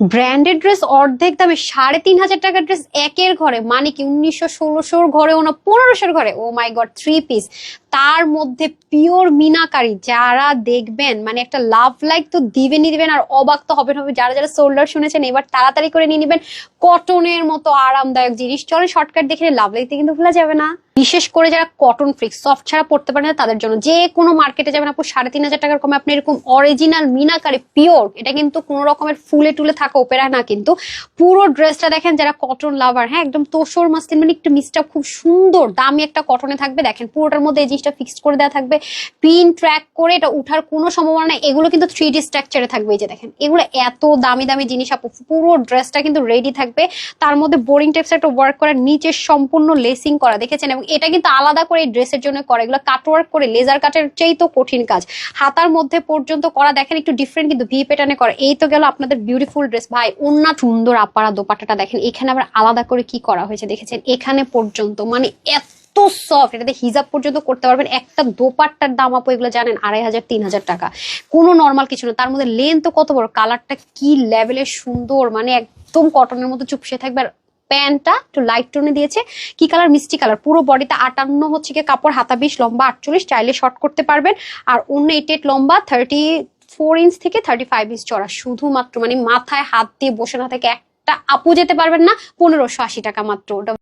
Branded dress অর্ধেক দামে সাড়ে তিন হাজার টাকার ড্রেস একের ঘরে। মানে কি, উনিশশো ষোলোশোর ঘরে ও না, পনেরোশোর ঘরে। ও মাই গড থ্রি পিস তার মধ্যে পিওর মিনাকারি যারা দেখবেন মানে একটা লাভ লাইক তো দিবেনই দিবেন আর অবাক তো হবেন হবে যারা যারা সোল্ডার শুনেছেন, এবার তাড়াতাড়ি করে নিয়ে নেবেন। কটনের মতো আরামদায়ক জিনিস। চলে শর্টকাট দেখে লাভ লাইতে কিন্তু ভোলা যাবে না। বিশেষ করে যারা কটন ফ্রিক সফট ছাড়া পড়তে পারে না, তাদের জন্য যে কোনো মার্কেটে যাবেন আপু, সাড়ে তিন হাজার টাকার কমে আপনি এরকম অরিজিনাল মিনাকারি পিওর এটা কিন্তু কোনো রকমের ফুলে টুলে থাকা ওপেরা না কিন্তু। পুরো ড্রেসটা দেখেন যারা কটন লাভার হ্যাঁ একদম তোষর মাস্তিন মানে একটু মিসটা খুব সুন্দর, দামি একটা কটনে থাকবে। দেখেন পুরোটার মধ্যে এই ফিক্সড করে দেওয়া থাকবে। পিন ট্র্যাক করে এটা উঠার কোনো সম্ভাবনা নেই। এগুলো কিন্তু থ্রি ডি স্ট্রাকচারে থাকবে এই যে দেখেন। এগুলো এত দামি দামি জিনিস আপু, পুরো ড্রেসটা কিন্তু রেডি থাকবে। তার মধ্যে বোরিং টাইপস একটা ওয়ার্ক করা, নিচে সম্পূর্ণ লেসিং করা, দেখেছেন? এবং এটা কিন্তু আলাদা করে এই ড্রেসের জন্য করে। এগুলো কাট ওয়ার্ক করে লেজার কাটের চেয়েই তো কঠিন কাজ। হাতার মধ্যে পর্যন্ত করা, দেখেন একটু ডিফারেন্ট কিন্তু ভি প্যাটার্নে করে। এই তো গেল আপনাদের বিউটিফুল ড্রেস ভাই অন্য সুন্দর আপারা দোপাটাটা দেখেন। এখানে আবার আলাদা করে কি করা হয়েছে, দেখেছেন? এখানে পর্যন্ত মানে এত সফট এটাতে হিজাব পর্যন্ত করতে পারবেন। একটা দোপাট্টার দাম আপু, এগুলো জানেন, আড়াই হাজার, তিন হাজার টাকা। কোনো নর্মাল কিছু না। তার মধ্যে লেন তো কত বড়? কালারটা কি লেভেলের সুন্দর মানে একদম কটনের মতো চুপসে থাকবে। আর প্যান্টটা একটু লাইট টোনে দিয়েছে। কি কালার মিষ্টি কালার পুরো বডিতে আটান্ন হচ্ছে কি কাপড় হাতা বিশ লম্বা আটচল্লিশ চাইলে শর্ট করতে পারবেন। আর অন্য এইট লম্বা থার্টি ফোর ইঞ্চ থেকে থার্টি ফাইভ ইঞ্চ চড়া। শুধুমাত্র মানে মাথায় হাত দিয়ে বসে না থেকে একটা আপু যেতে পারবেন না, পনেরোশো আশি টাকা মাত্র। ওটা